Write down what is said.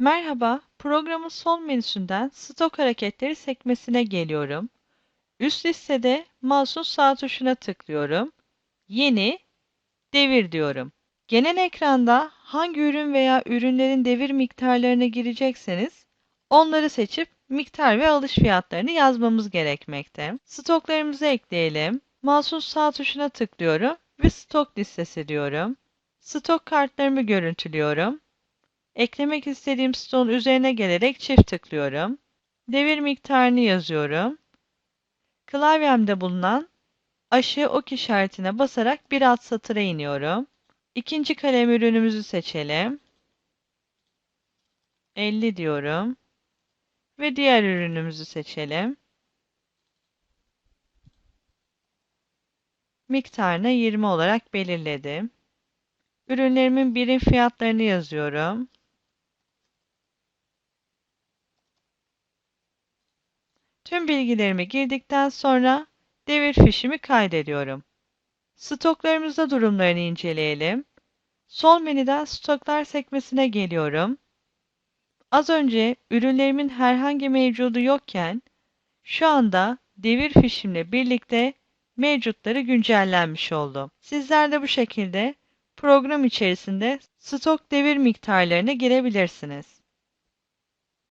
Merhaba, programın sol menüsünden Stok Hareketleri sekmesine geliyorum. Üst listede mouse'un sağ tuşuna tıklıyorum. Yeni, devir diyorum. Genel ekranda hangi ürün veya ürünlerin devir miktarlarına girecekseniz onları seçip miktar ve alış fiyatlarını yazmamız gerekmekte. Stoklarımızı ekleyelim. Mouse'un sağ tuşuna tıklıyorum ve stok listesi diyorum. Stok kartlarımı görüntülüyorum. Eklemek istediğim stoğun üzerine gelerek çift tıklıyorum. Devir miktarını yazıyorum. Klavyemde bulunan aşağı ok işaretine basarak bir alt satıra iniyorum. İkinci kalem ürünümüzü seçelim. 50 diyorum. Ve diğer ürünümüzü seçelim. Miktarını 20 olarak belirledim. Ürünlerimin birim fiyatlarını yazıyorum. Tüm bilgilerimi girdikten sonra devir fişimi kaydediyorum. Stoklarımızda durumlarını inceleyelim. Sol menüden stoklar sekmesine geliyorum. Az önce ürünlerimin herhangi mevcudu yokken şu anda devir fişimle birlikte mevcutları güncellenmiş oldu. Sizler de bu şekilde program içerisinde stok devir miktarlarına girebilirsiniz.